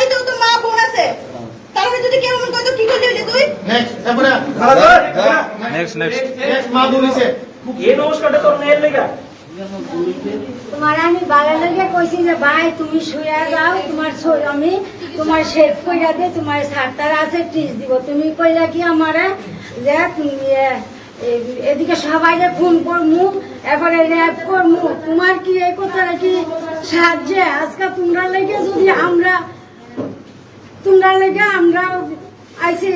বাড়িতেও তো মা বোন আছে। তাহলে যদি কেউ করতো কি তুই। নেক্সট তারপরে নেক্সট নেক্সট নেক্সট মা বলিছে এই নমস্কারটা তোর মেয়ের লেগা। তোমার আমি বালা লেগে কইছি যে ভাই তুমি শুয়ে যাও তোমার আমি তোমার শেভ কইরা দিয়ে তোমার সারটার আছে টিস দিব। তুমি কইলা কি আমারে যে এদিকে সবাই ফোন করমু এবারে র্যাপ করমু তোমার কি এই কথাটা কি সাহায্যে? আজকে তোমরা লেগে যদি আমরা তোমরা লেগে আমরা আইসি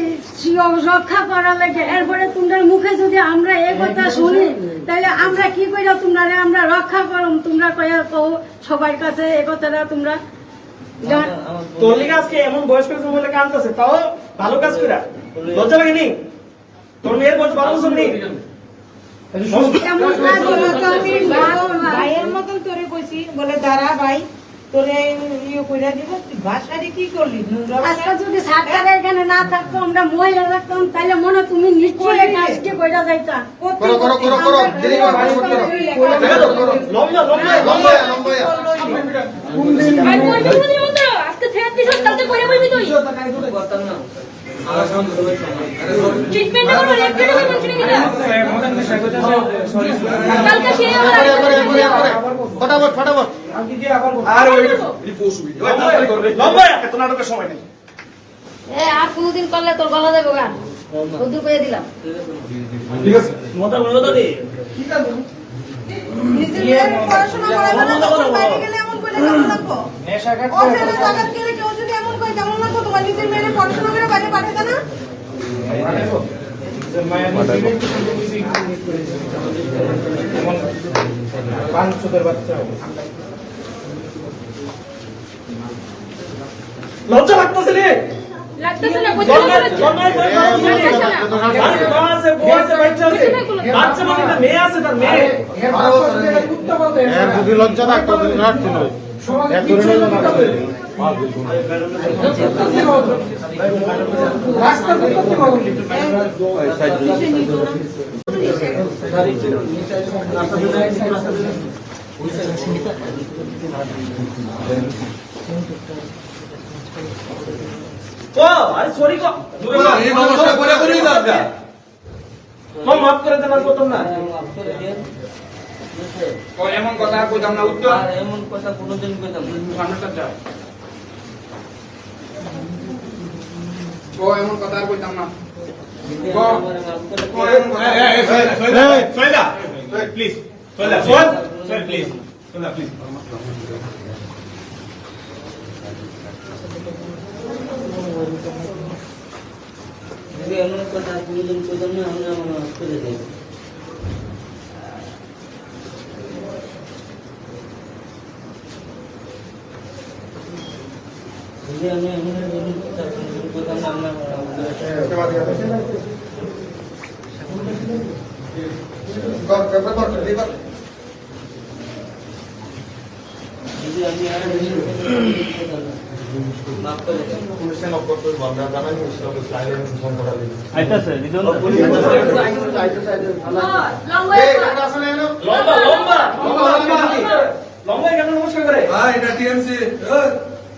রক্ষা করার লেগে এরপরে তোমরা মুখে যদি আমরা এই কথা শুনি তাহলে আমরা কি কইরা তোমরা আমরা রক্ষা করম তোমরা কইয়া কও সবার কাছে এই কথাটা তোমরা জান- তোর লেগে আজকে এমন বয়স্ক বলে কান্দতেছে তাও ভালো কাজ কইরা লজ্জা লাগেনি তোর মেয়ের বয়স বছর নেই এমন কাজ আমি ভালো। ভাইয়ের মতন তোরে কইছি বলে দাঁড়া ভাই তোরে ইয়ে কইরা দিব তুই ভাষারি কি করলি আজকে যদি সারটার এখানে না থাকতো আমরা মহিলা থাকতাম তাহলে মনে তুমি নিশ্চয়ই কাজকে কইরা যাইতা করো করো করো করো দেরি করো করো করো করো লম্বা লম্বা লম্বা লম্বা আজকে ফেরত দিছ কালকে কইরা বলবি তুই ট্রিটমেন্ট করব রেট করে দেব শুনে কালকে সে আমার করে করে করে করে ফটাফট ফটাফট। আর ওই লম্বা এত নাটকের সময় নেই। এ আর কোনদিন করলে তোর গলা দেবো গান বুদ্ধু কইয়া দিলাম। মতা বলো দাদি নিজের মেয়ের পড়াশোনা পাঠাতে না লজ্জা লাগতেছে রে। বাচ্চা বাচ্চা মানে লজ্জা থাকতো তুমি মাফ করে দেন আর প্রথম না। এমন কথা কইতাম না উত্তর। আর এমন কথা কোনোদিন কইতাম সামনেটা যাও। ও এমন কথা আর কইতাম না। যদি ও। আমারে মাফ করে ও এমন কথা- এই, এই, Syeda, Syeda, Syeda, Syed, please, Syeda, Syed, Syed, please, Syeda, please। যদি এমন কথা কোনোদিন কইতাম না আমরা আমার মাফ করে দেব যদি আমি এমন এমন কথা কোনোদিন কইতাম না আমরা আমার মাফ করে দেব যদি আমি আর এমন কইতাম না মাফ করে দেব আইতাছে দিদন লম্বা লম্বা লম্বা। কেন নমস্কার করে ভাই, এটা TMC,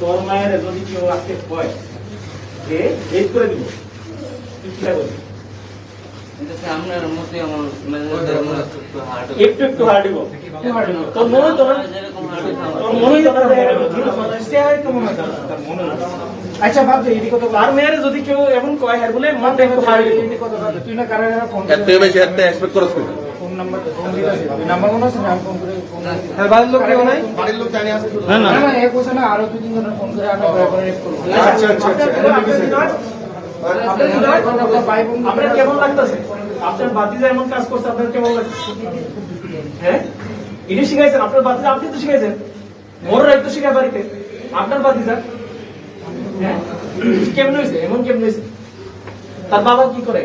তোর মায়ের যদি কেউ আজকে কয় যে এই করে দিব। এটা একটু হাঁটিব তোর মনে তোর মনে আচ্ছা ভাবছি আর মেয়ের যদি কেউ এমন কয় হ্যাঁ বলে মনটা একটু হারিয়ে তুই না কারণ ফোন এত বেশি একটা expect করছ কই? ফোন নাম্বার নাম্বার মনে আছে? আমি ফোন করে হ্যাঁ বাড়ির লোক কেউ নাই? বাড়ির লোক জানি আছে। না না। না এক বছর না আরও দুই তিন জনের ফোন করে আমরা করে করে ফোন আচ্ছা, আচ্ছা, আচ্ছা। আপনার কেমন লাগতেছে? আপনার বাতিজা এমন কাজ করছে আপনার কেমন লাগতেছে? হ্যাঁ? ইনি শিখাইছেন আপনার বাতিজা আপনি তো শিখাইছেন। মোর রাইতো শিখায় বাড়িতে। আপনার বাতিজা? হ্যাঁ? কেমন হয়েছে এমন কেমন হয়েছে তার বাবা কি করে?